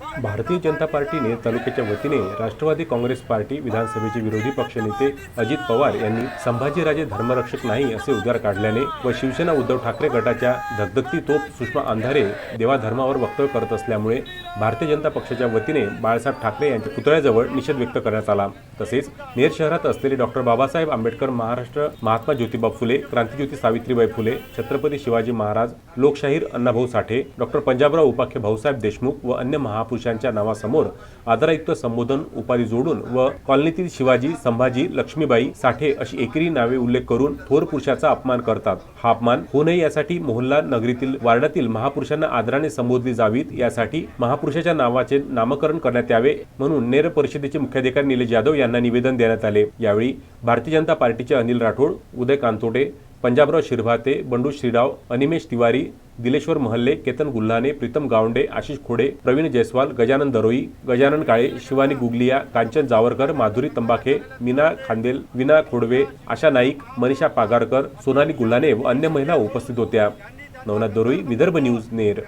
भारतीय जनता पार्टीने तालुक्याच्या वतीने राष्ट्रवादी काँग्रेस पार्टी विधानसभेचे विरोधी पक्षनेते अजित पवार यांनी संभाजीराजे धर्मरक्षक नाही असे उद्गार काढल्याने व शिवसेना उद्धव ठाकरे गटाच्या धगधगती तोप सुषमा अंधारे देवाधर्मावर वक्तव्य करत असल्यामुळे भारतीय जनता पक्षाच्या वतीने बाळासाहेब ठाकरे यांच्या पुतळ्याजवळ निषेध व्यक्त करण्यात आला. तसेच नेर शहरात असलेले डॉक्टर बाबासाहेब आंबेडकर महाराष्ट्र महात्मा ज्योतिबा फुले क्रांतीज्योती सावित्रीबाई फुले छत्रपती शिवाजी महाराज लोकशाहीर अण्णाभाऊ साठे डॉक्टर पंजाबराव उपाख्य भाऊसाहेब देशमुख व अन्य महापुरुषांच्या नावासमोर आदरायुक्त संबोधन उपाधी जोडून व कॉलनीतील शिवाजी संभाजी लक्ष्मीबाई साठे अशी एकेरी नावे उल्लेख करून थोर पुरुषाचा अपमान करतात. हा अपमान होऊ नये यासाठी मोहल्ला नगरीतील वार्डातील महापुरुषांना आदराने संबोधली जावीत यासाठी महापुरुषाच्या नावाचे नामकरण करण्यात यावे म्हणून नेर परिषदेचे मुख्याधिकारी निलेश यादव यांना निवेदन देण्यात आले. यावेळी भारतीय जनता पार्टीचे अनिल राठोड उदय कांतोडे पंजाबराव शिरभाते बंडू श्रीराव अनिमेश तिवारी दिलेश्वर महल्ले केतन गुल्हाने प्रीतम गावंडे आशिष खोडे प्रवीण जयस्वाल गजानन दरोई गजानन काळे शिवानी गुगलिया कांचन जावरकर माधुरी तंबाखे मीना खांदेल विना खोडवे आशा नाईक मनीषा पागारकर सोनाली गुल्हाने व अन्य महिला उपस्थित होत्या. नवनाथ दरोई विदर्भ न्यूज नेर.